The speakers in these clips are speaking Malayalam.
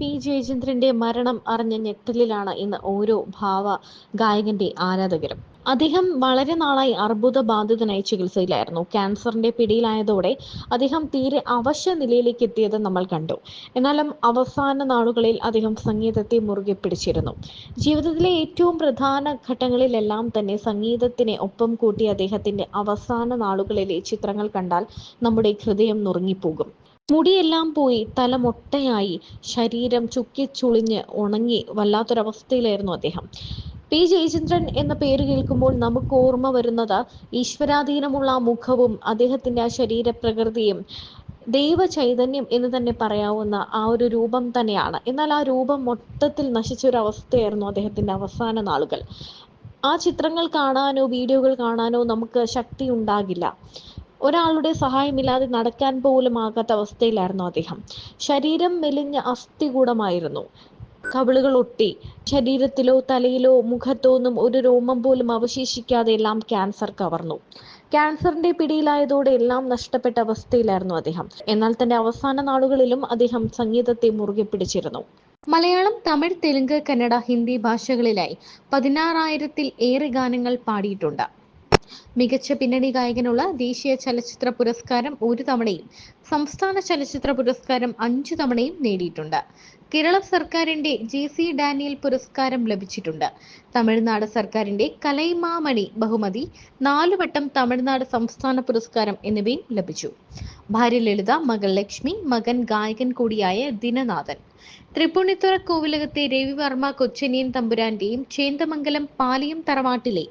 പി. ജയചന്ദ്രന്റെ മരണം അറിഞ്ഞ ഞെട്ടലിലാണ് ഇന്ന് ഓരോ ഭാവ ഗായകന്റെ ആരാധകരും. അദ്ദേഹം വളരെ നാളായി അർബുദ ബാധിതനായി ചികിത്സയിലായിരുന്നു. ക്യാൻസറിന്റെ പിടിയിലായതോടെ അദ്ദേഹം തീരെ അവശ്യ നിലയിലേക്ക് എത്തിയത് നമ്മൾ കണ്ടു. എന്നാലും അവസാന നാളുകളിൽ അദ്ദേഹം സംഗീതത്തെ മുറുകെ പിടിച്ചിരുന്നു. ജീവിതത്തിലെ ഏറ്റവും പ്രധാന ഘട്ടങ്ങളിലെല്ലാം തന്നെ സംഗീതത്തിനെ ഒപ്പം കൂട്ടി അദ്ദേഹത്തിന്റെ അവസാന നാളുകളിലെ ചിത്രങ്ങൾ കണ്ടാൽ നമ്മുടെ ഹൃദയം നുറുങ്ങിപ്പോകും. മുടിയെല്ലാം പോയി തല മൊട്ടയായി ശരീരം ചുക്കിച്ചുളിഞ്ഞ് ഉണങ്ങി വല്ലാത്തൊരവസ്ഥയിലായിരുന്നു അദ്ദേഹം. പി. ജയചന്ദ്രൻ എന്ന പേര് കേൾക്കുമ്പോൾ നമുക്ക് ഓർമ്മ വരുന്നത് ഈശ്വരാധീനമുള്ള മുഖവും അദ്ദേഹത്തിന്റെ ആ ശരീരപ്രകൃതിയും ദൈവ ചൈതന്യം എന്ന് തന്നെ പറയാവുന്ന ആ ഒരു രൂപം തന്നെയാണ്. എന്നാൽ ആ രൂപം മൊത്തത്തിൽ നശിച്ച ഒരു അവസ്ഥയായിരുന്നു അദ്ദേഹത്തിന്റെ അവസാന നാളുകൾ. ആ ചിത്രങ്ങൾ കാണാനോ വീഡിയോകൾ കാണാനോ നമുക്ക് ശക്തി ഉണ്ടാകില്ല. ഒരാളുടെ സഹായമില്ലാതെ നടക്കാൻ പോലും ആകാത്ത അവസ്ഥയിലായിരുന്നു അദ്ദേഹം. ശരീരം മെലിഞ്ഞ അസ്ഥികൂടമായിരുന്നു. കവിളുകൾ ഒട്ടി. ശരീരത്തിലോ തലയിലോ മുഖത്തോ ഒന്നും ഒരു രോമം പോലും അവശേഷിക്കാതെ എല്ലാം ക്യാൻസർ കവർന്നു. ക്യാൻസറിന്റെ പിടിയിലായതോടെ എല്ലാം നഷ്ടപ്പെട്ട അവസ്ഥയിലായിരുന്നു അദ്ദേഹം. എന്നാൽ തന്റെ അവസാന നാളുകളിലും അദ്ദേഹം സംഗീതത്തെ മുറുകെ പിടിച്ചിരുന്നു. മലയാളം തമിഴ് തെലുങ്ക് കന്നഡ ഹിന്ദി ഭാഷകളിലായി പതിനാറായിരത്തിൽ ഏറെ ഗാനങ്ങൾ പാടിയിട്ടുണ്ട്. മികച്ച പിന്നണി ഗായകനുള്ള ദേശീയ ചലച്ചിത്ര പുരസ്കാരം ഒരു തവണയും സംസ്ഥാന ചലച്ചിത്ര പുരസ്കാരം അഞ്ചു തവണയും നേടിയിട്ടുണ്ട്. കേരള സർക്കാരിന്റെ ജെ സി ഡാനിയൽ പുരസ്കാരം ലഭിച്ചിട്ടുണ്ട്. തമിഴ്നാട് സർക്കാരിന്റെ കലൈമാമണി ബഹുമതി നാലുവട്ടം തമിഴ്നാട് സംസ്ഥാന പുരസ്കാരം എന്നിവയും ലഭിച്ചു. ഭാര്യ ലളിത മകൾ ലക്ഷ്മി മകൻ ഗായകൻ കൂടിയായ ദിനനാഥൻ. തൃപ്പൂണിത്തുറ കോവിലകത്തെ രവിവർമ്മ കൊച്ചനിയൻ തമ്പുരാന്റെയും ചേന്തമംഗലം പാലിയം തറവാട്ടിലെ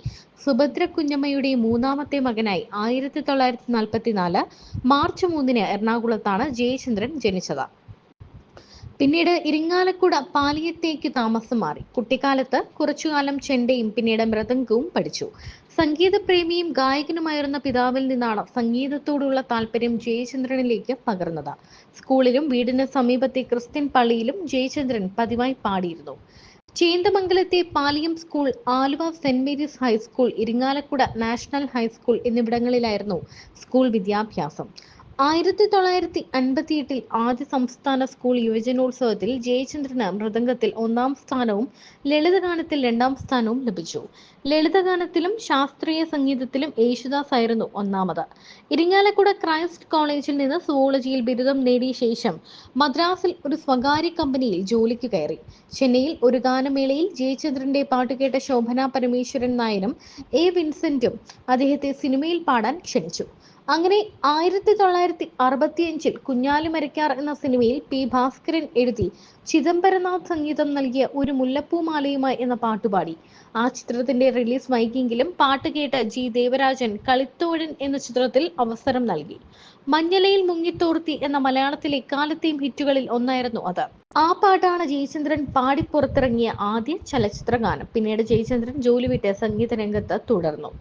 സുഭദ്ര കുഞ്ഞമ്മയുടെ മൂന്നാമത്തെ മകനായി ആയിരത്തി തൊള്ളായിരത്തി നാൽപ്പത്തിനാല് മാർച്ച് മൂന്നിന് എറണാകുളത്താണ് ജയചന്ദ്രൻ ജനിച്ചത്. പിന്നീട് ഇരിങ്ങാലക്കുട പാലിയത്തേക്ക് താമസം മാറി. കുട്ടിക്കാലത്ത് കുറച്ചുകാലം ചെണ്ടയും പിന്നീട് മൃദംഗവും പഠിച്ചു. സംഗീതപ്രേമിയും ഗായകനുമായിരുന്ന പിതാവിൽ നിന്നാണ് സംഗീതത്തോടുള്ള താല്പര്യം ജയചന്ദ്രനിലേക്ക് പകർന്നത്. സ്കൂളിലും വീടിന് സമീപത്തെ ക്രിസ്ത്യൻ പള്ളിയിലും ജയചന്ദ്രൻ പതിവായി പാടിയിരുന്നു. ചേന്തമംഗലത്തെ Paliyam school Aluva saint Mary's high school Irinjalakuda national high school എന്നിവിടങ്ങളിലായിരുന്നു school വിദ്യാഭ്യാസം. ആയിരത്തി തൊള്ളായിരത്തി അൻപത്തിയെട്ടിൽ ആദ്യ സംസ്ഥാന സ്കൂൾ യുവജനോത്സവത്തിൽ ജയചന്ദ്രന് മൃദംഗത്തിൽ ഒന്നാം സ്ഥാനവും ലളിതഗാനത്തിൽ രണ്ടാം സ്ഥാനവും ലഭിച്ചു. ലളിതഗാനത്തിലും ശാസ്ത്രീയ സംഗീതത്തിലും യേശുദാസ് ആയിരുന്നു ഒന്നാമത്. ഇരിങ്ങാലക്കുട ക്രൈസ്റ്റ് കോളേജിൽ നിന്ന് സുവോളജിയിൽ ബിരുദം നേടിയ ശേഷം മദ്രാസിൽ ഒരു സ്വകാര്യ കമ്പനിയിൽ ജോലിക്ക് കയറി. ചെന്നൈയിൽ ഒരു ഗാനമേളയിൽ ജയചന്ദ്രന്റെ പാട്ട് കേട്ട ശോഭന പരമേശ്വരൻ നായരും എ വിൻസെന്റും അദ്ദേഹത്തെ സിനിമയിൽ പാടാൻ ക്ഷണിച്ചു. അങ്ങനെ ആയിരത്തി തൊള്ളായിരത്തി അറുപത്തിയഞ്ചിൽ കുഞ്ഞാലി മരക്കാർ എന്ന സിനിമയിൽ പി ഭാസ്കരൻ എഴുതി ചിദംബരനാഥ് സംഗീതം നൽകിയ ഒരു മുല്ലപ്പൂമാലയുമായി എന്ന പാട്ടുപാടി. ആ ചിത്രത്തിന്റെ റിലീസ് വൈകിയെങ്കിലും പാട്ട് കേട്ട ജി ദേവരാജൻ കളിത്തോഴൻ എന്ന ചിത്രത്തിൽ അവസരം നൽകി. മഞ്ഞലയിൽ മുങ്ങിത്തോർത്തി എന്ന മലയാളത്തിലെ എക്കാലത്തെയും ഹിറ്റുകളിൽ ഒന്നായിരുന്നു അത്. ആ പാട്ടാണ് ജയചന്ദ്രൻ പാടി പുറത്തിറങ്ങിയ ആദ്യ ചലച്ചിത്ര ഗാനം പിന്നീട് ജയചന്ദ്രൻ ജോലി വിട്ട് സംഗീത രംഗത്ത് തുടർന്നു.